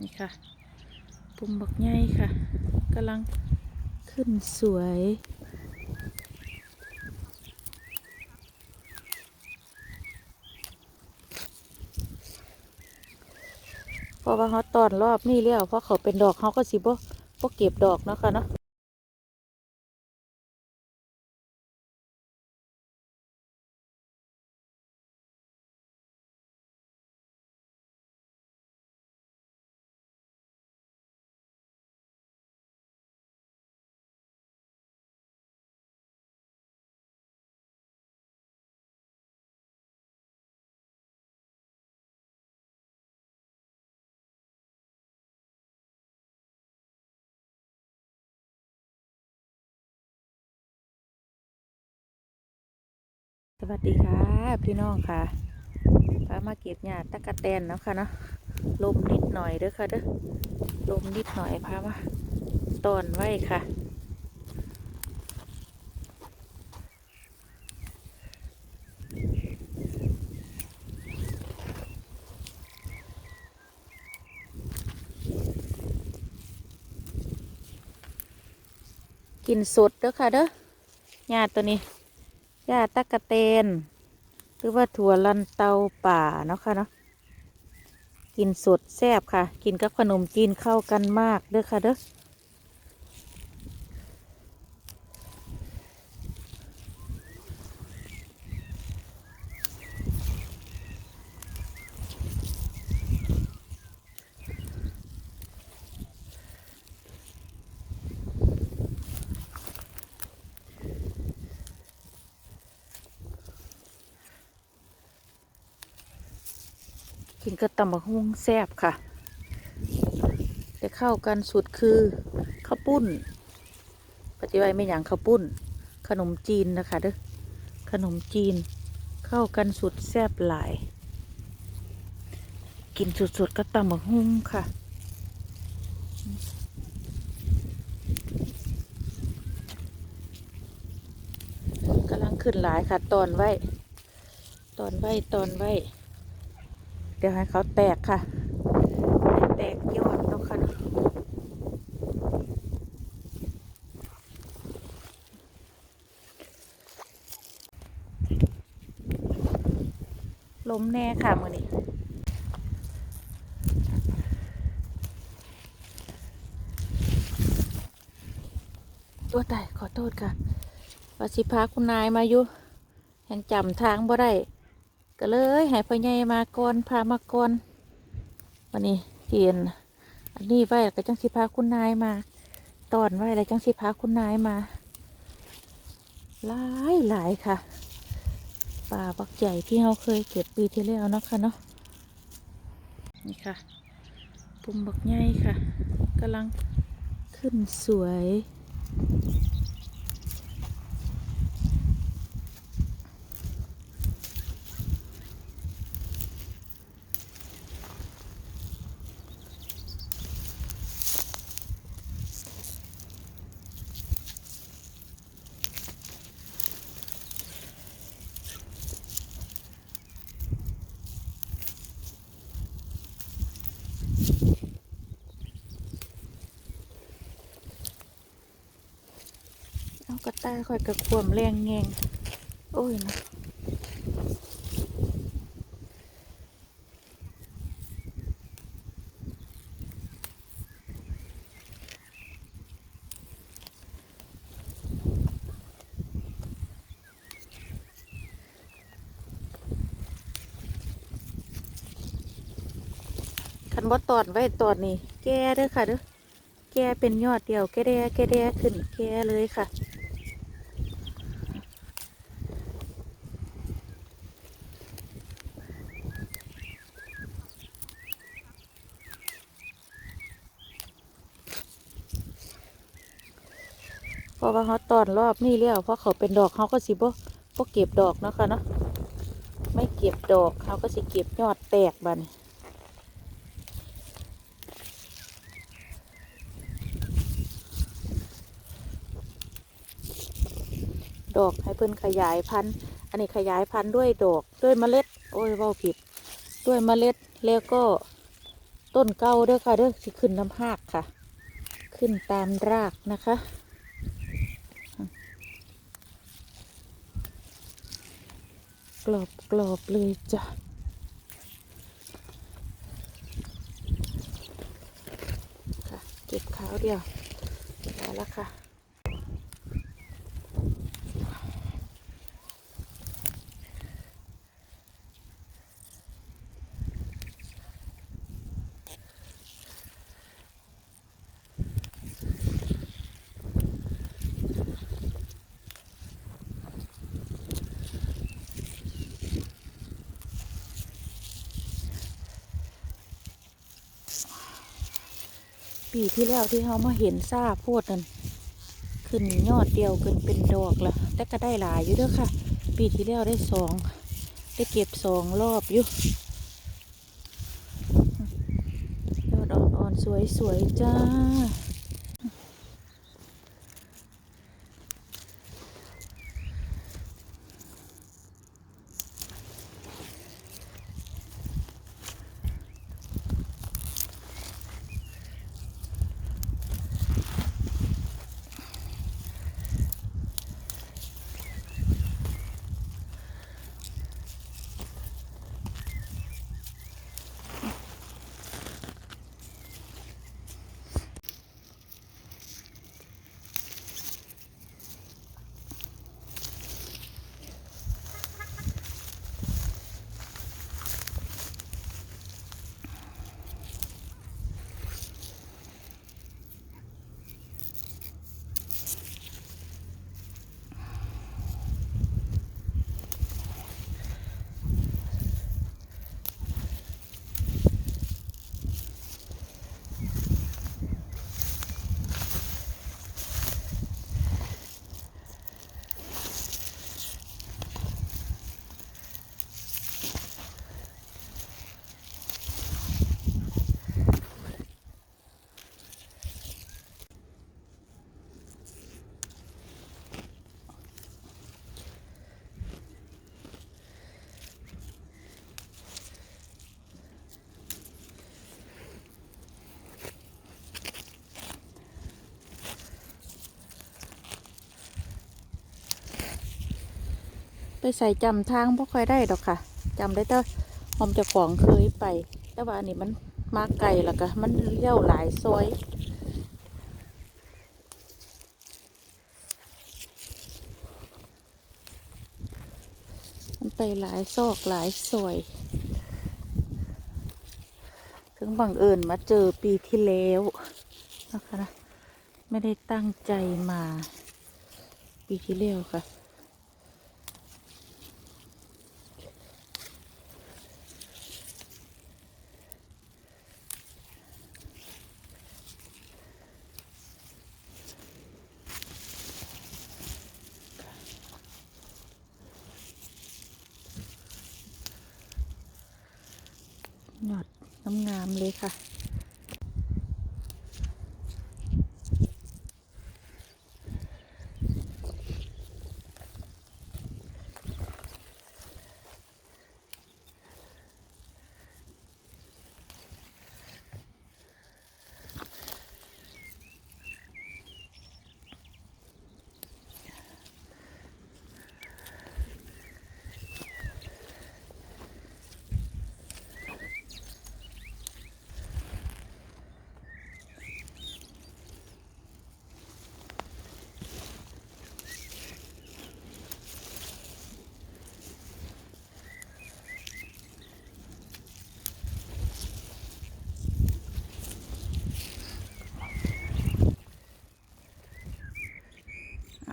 นี่ค่ะ ปุ่มบักใหญ่ค่ะกำลังขึ้นสวยพราะว่าเขาตอนรอบนี่แล้วเพราะเขาเป็นดอกเขาก็สิบ่บ่เก็บดอกเนาะค่ะเนาะ สวัสดีค่ะ พี่น้องค่ะพามาเก็บหญ้าตะกะแตนนะค่ะเนาะลมนิดหน่อยเด้อค่ะเด้อลมนิดหน่อยพามาตอนไว้ค่ะ กินสดเด้อค่ะเด้อหญ้าตัวนี้ หญ้าตะกะเตน หรือว่าถั่วลันเตาป่าเนาะค่ะเนาะกินสดแซ่บค่ะ กินกับขนมจีนเข้ากันมากเด้อค่ะเด้อ กินกับตำบักหุ่งแซ่บค่ะ แต่เข้ากันสุดคือข้าวปุ้น ปฏิวัติไม่อย่างข้าวปุ้น ขนมจีนนะคะเด้อ ขนมจีน เข้ากันสุดแซ่บหลาย กินสุดๆก็ตำบักหุ่งค่ะกำลังขึ้นหลายค่ะ ตอนไว้ ตอนไว้ ตอนไว้ เดี๋ยวให้เขาแตกค่ะ แตกยอดแล้วค่ะล้มแน่ค่ะมือนี้ตัวตายขอโทษค่ะวาสิพาคุณนายมาอยู่ยังจำทางบ่ได้ ก็เลยให้พ่อใหญ่มาก่อนพามาก่อนวันนี้เทียนอันนี้ไว้แล้วก็จังสิพาคุณนายมา ตอนไว้แล้วจังสิพาคุณนายมาหลายหลายค่ะป่าบักใหญ่ที่เราเคยเก็บปีที่แล้วเนาะค่ะเนาะนี่ค่ะปุ่มบักใหญ่ค่ะกำลังขึ้นสวย เอากระตาคอยกระขวมแรงแงงโอ้ยนะคันบ่ตอดไว้ตอดนี่ แก่เด้อค่ะเด้อแก่เป็นยอดเดียวแก่แดแก่แดขึ้นแก่เลยค่ะ ราะว่าเขาตอนรอบนี่แล้วเพราะเขาเป็นดอกเขาก็สิบ่บ่เก็บดอกนะคะเนาะไม่เก็บดอกเขาก็สิเก็บยอดแตกบันดอกให้เพิ่นขยายพันธุ์ อันนี้ขยายพันธุ์ด้วยดอกด้วยเมล็ด โอ้ยว่าผิด ด้วยเมล็ดแล้วก็ต้นเก่าเด้อค่ะเด้อสิขึ้นน้ำหากค่ะ ขึ้นตามรากนะคะ กรอบกรอบๆเลยจ้ะค่ะเก็บขาวเดียวได้แล้วค่ะ ปีที่แล้วที่เขามาเห็นซาโพดนั่นขึ้นยอดเดียวขึ้นเป็นดอกละแต่ก็ได้หลายอยู่เด้วยค่ะ ปีที่แล้วได้สองได้เก็บสองรอบอยู่ยอดอ่อนๆสวยๆจ้า ใส่จำทางบ่ค่อยได้ดอกค่ะจำได้แต่หอมเจะของเคยไป แต่ว่าอันนี้มันมาไกลแล้วก็มันเลี้ยวหลายซอยมันไปหลายซอกหลายซอย ถึงบังเอิญมาเจอปีที่แล้วนะคะนะไม่ได้ตั้งใจมา ปีที่แล้วค่ะ ยอดน้ำ งามเลยค่ะ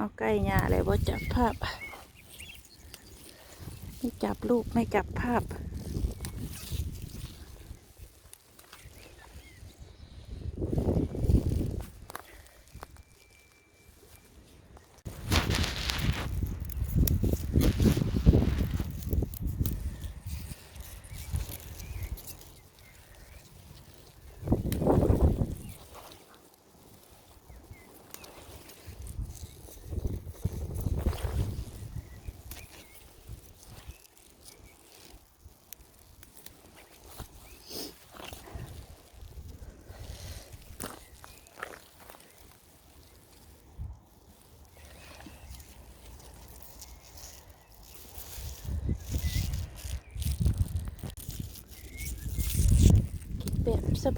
เอาใกล้หญ้าเลยว่าจับภาพ ไม่จับรูปไม่จับภาพ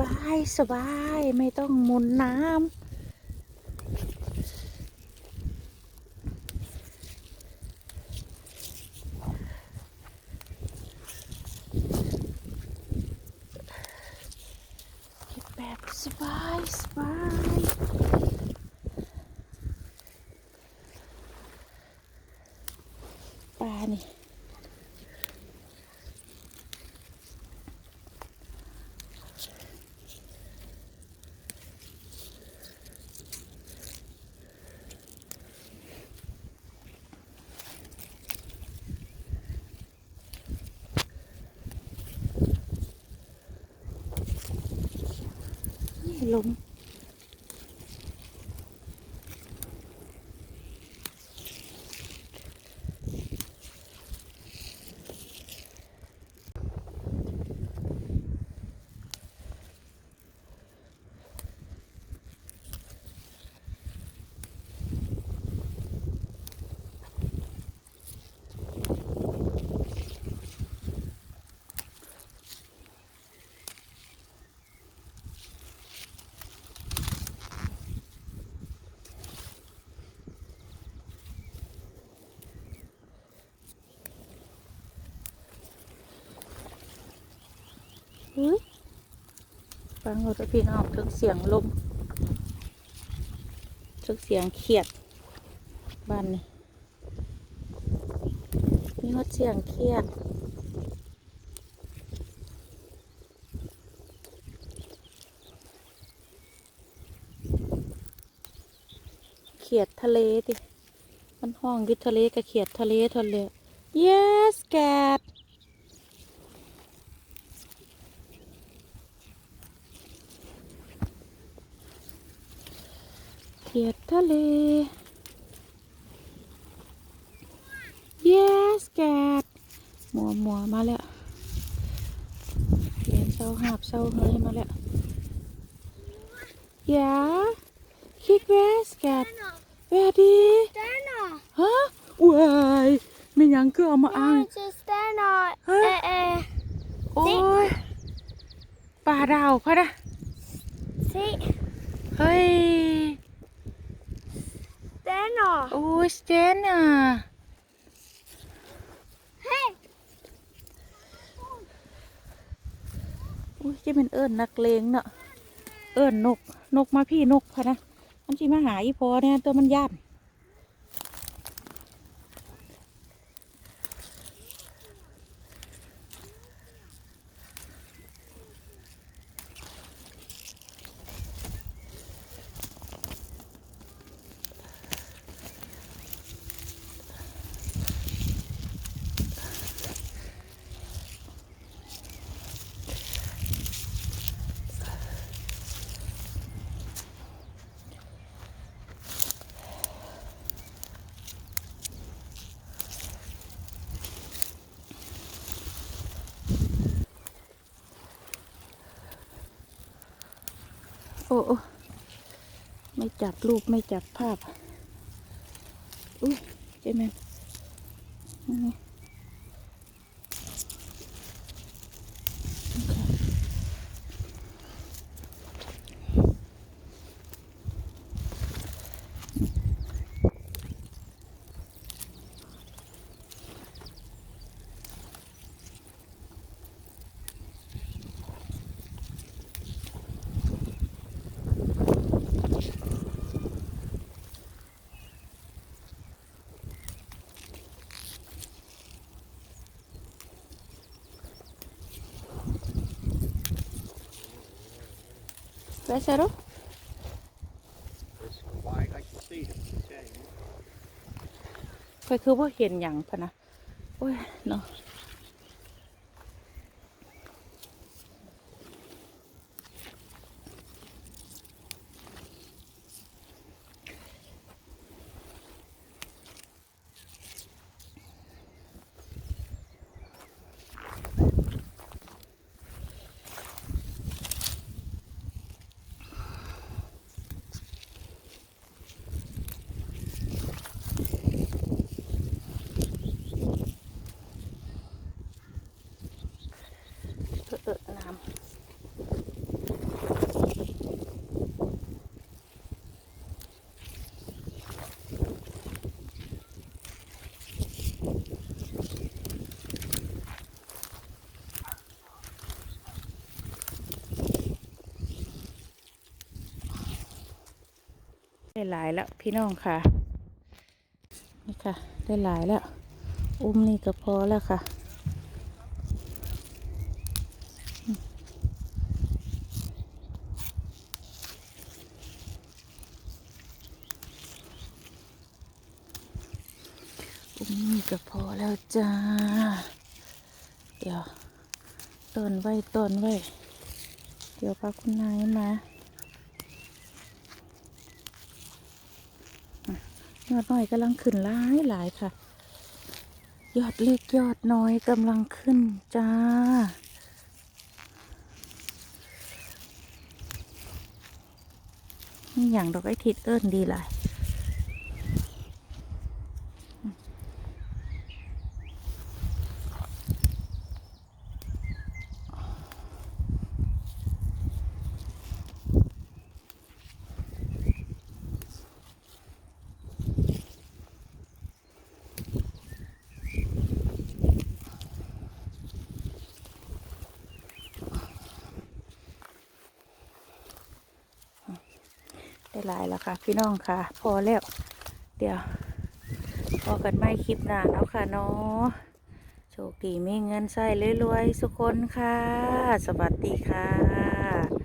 บายสบายไม่ต้องมุนน้ำแบบสบายสบายปลานี่ ลมเฮ้ย ฟังเราจะพี่น้องถึงเสียงลมถึงเสียงเขียดบ้านนี่มีฮดเสียงเขียดเขียดทะเลดิมันห้องอยุทะเลกับเขียดทะเลทะเล yes cat เขียดทะเล yes cat หมัวหมัวมาแล้วเขียนเศร้าหาบเศร้าเฮยมาแล้ว yeah kick yes cat ready Stanna! ฮะว้ายไม่ยังก็เอามาอ้าง Kanske stanna! Hä? Eh, eh, โอ้ยปลาดาวพะนะ se! เฮ้ย Stanna! โอ้ยสเตนอะ Hej! อุ้ยจะเป็นเอิญนักเลงเนาะเอิญนก นกมาพี่นกพะนะมันจีมาหาอีพอเนี่ยตัวมันย่าน โอ้โอไม่จับรูปไม่จับภาพอุ้ยเจ๊แมนอันนี้ไปใส่รถ It's white. I can see it. Okay. ไปคือว่าเห็นอย่างพะนะ ได้หลายแล้วพี่น้องค่ะ นี่ค่ะ ได้หลายแล้ว อุ้มนี่ก็พอแล้วค่ะอุ้มนี่ก็พอแล้วจ้า เดี๋ยวต้นไว้ต้นไว้ เดี๋ยวพาคุณนายมาอะ ยอดน้อยกำลังขึ้นหลายหลายค่ะ ยอดเล็กยอดน้อยกำลังขึ้นจ้า นี่อย่างดอกไอทิดเอิ้นดีหลาย หลายแล้วค่ะ พี่น้องค่ะ พอแล้ว เดี๋ยว พอกันไม่คลิปหน้าแล้วค่ะเนาะโชคดีมีเงินใส่รวยๆสุกคนค่ะ สวัสดีค่ะ